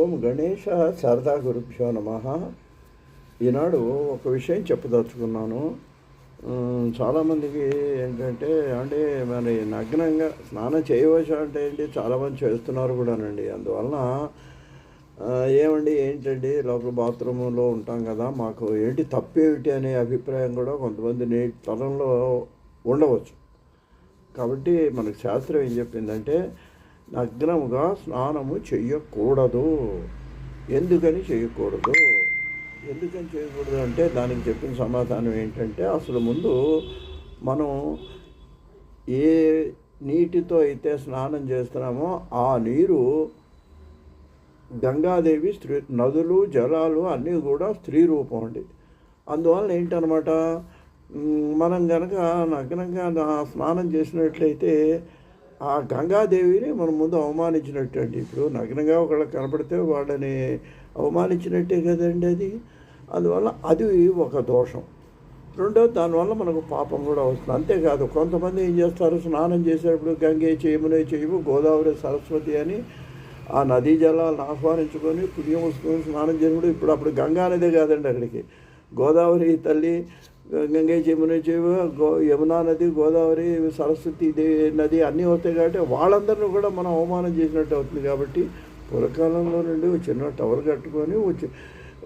ఓం గణేష శారదా గురుభ్యో నమ. ఈనాడు ఒక విషయం చెప్పదలుచుకున్నాను. చాలామందికి ఏంటంటే అంటే మరి నగ్నంగా స్నానం చేయవచ్చు అంటే ఏంటి? చాలామంది చేస్తున్నారు కూడానండి. అందువలన ఏమండి ఏంటండి? లోపల బాత్రూంలో ఉంటాం కదా మాకు ఏంటి తప్పేమిటి అనే అభిప్రాయం కూడా కొంతమంది నేటి తరంలో ఉండవచ్చు. కాబట్టి మనకు శాస్త్రం ఏం చెప్పిందంటే నగ్నముగా స్నానము చేయకూడదు ఎందుకని చేయకూడదు ఎందుకని చేయకూడదు అంటే దానికి చెప్పిన సమాధానం ఏంటంటే అసలు ముందు మనం ఏ నీటితో అయితే స్నానం చేస్తున్నామో ఆ నీరు గంగాదేవి స్త్రీ నదులు జలాలు అన్నీ కూడా స్త్రీ రూపం అండి. అందువల్ల ఏంటనమాట? మనం కనుక నగ్నంగా స్నానం చేసినట్లయితే ఆ గంగాదేవిని మనం ముందు అవమానించినట్టు అండి ఇప్పుడు నగ్నంగా ఒకళ్ళు కనపడితే వాళ్ళని అవమానించినట్టే కదండి అది. అందువల్ల అది ఒక దోషం. రెండో దానివల్ల మనకు పాపం కూడా వస్తుంది. అంతేకాదు కొంతమంది ఏం చేస్తారు? స్నానం చేసేటప్పుడు గంగే చేయమునే చేయము గోదావరి సరస్వతి అని ఆ నదీ జలాలను ఆహ్వానించుకొని పుణ్యం వస్తుంది స్నానం చేసినప్పుడు ఇప్పుడు అప్పుడు గంగా నదే కాదండి అక్కడికి. గోదావరి తల్లి గంగే జమున గో యమునా నది గోదావరి సరస్వతి నది అన్నీ వస్తాయి కాబట్టి వాళ్ళందరినీ కూడా మనం అవమానం చేసినట్టు అవుతుంది కాబట్టి పూర్వకాలంలో నుండి ఒక చిన్న టవల్ కట్టుకొని వచ్చి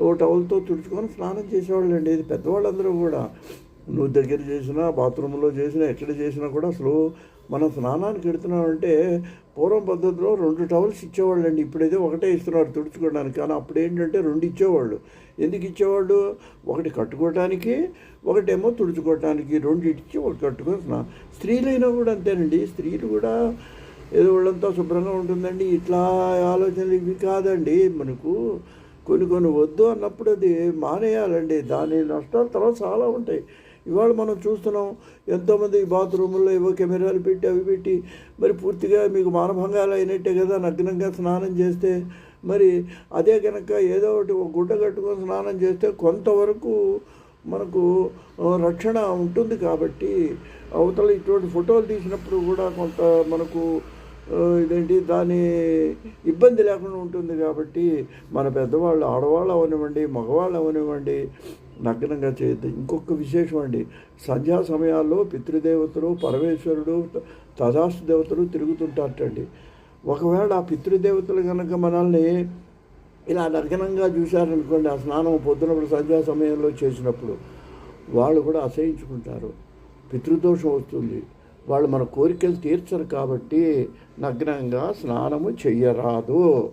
ఓ టవల్తో తుడుచుకొని స్నానం చేసేవాళ్ళు అండి ఇది పెద్దవాళ్ళందరూ కూడా. నువ్వు దగ్గర చేసినా బాత్రూంలో చేసినా ఎక్కడ చేసినా కూడా అసలు మనం స్నానానికి వెడుతున్నామంటే పూర్వం పద్ధతిలో రెండు టవల్స్ ఇచ్చేవాళ్ళు అండి ఇప్పుడైతే ఒకటే ఇస్తున్నారు తుడుచుకోవడానికి. కానీ అప్పుడు ఏంటంటే రెండు ఇచ్చేవాళ్ళు. ఎందుకు ఇచ్చేవాళ్ళు? ఒకటి కట్టుకోవటానికి ఒకటేమో తుడుచుకోవటానికి. రెండు ఇచ్చి ఒకటి కట్టుకొని స్నా స్త్రీలైనా కూడా అంతేనండి. స్త్రీలు కూడా ఏదో వాళ్ళంతా శుభ్రంగా ఉంటుందండి. ఇట్లా ఆలోచనలు ఇవి కాదండి. మనకు కొన్ని కొన్ని వద్దు అన్నప్పుడు అది మానేయాలండి. దాని నష్టాలు తర్వాత చాలా ఉంటాయి. ఇవాళ మనం చూస్తున్నాం ఎంతోమంది బాత్రూముల్లో ఏవో కెమెరాలు పెట్టి అవి పెట్టి మరి పూర్తిగా మీకు మానభంగాలు అయినట్టే కదా నగ్నంగా స్నానం చేస్తే. మరి అదే కనుక ఏదో ఒకటి ఒక గుడ్డ కట్టుకొని స్నానం చేస్తే కొంతవరకు మనకు రక్షణ ఉంటుంది కాబట్టి అవతల ఇటువంటి ఫోటోలు తీసినప్పుడు కూడా కొంత మనకు ఇదేంటి దాని ఇబ్బంది లేకుండా ఉంటుంది కాబట్టి మన పెద్దవాళ్ళు ఆడవాళ్ళు అవనివ్వండి మగవాళ్ళు అవనివ్వండి నగ్నంగా చేయొద్దు. ఇంకొక విశేషం అండి సంధ్యా సమయాల్లో పితృదేవతలు పరమేశ్వరుడు తదాస్తు దేవతలు తిరుగుతుంటారటండి. ఒకవేళ ఆ పితృదేవతలు కనుక మనల్ని ఇలా నగ్నంగా చూశారనుకోండి ఆ స్నానం పొద్దునప్పుడు సంధ్యా సమయంలో చేసినప్పుడు వాళ్ళు కూడా అసహించుకుంటారు. పితృదోషం వస్తుంది. వాళ్ళు మన కోరికలు తీర్చరు కాబట్టి నగ్నంగా స్నానము చెయ్యరాదు.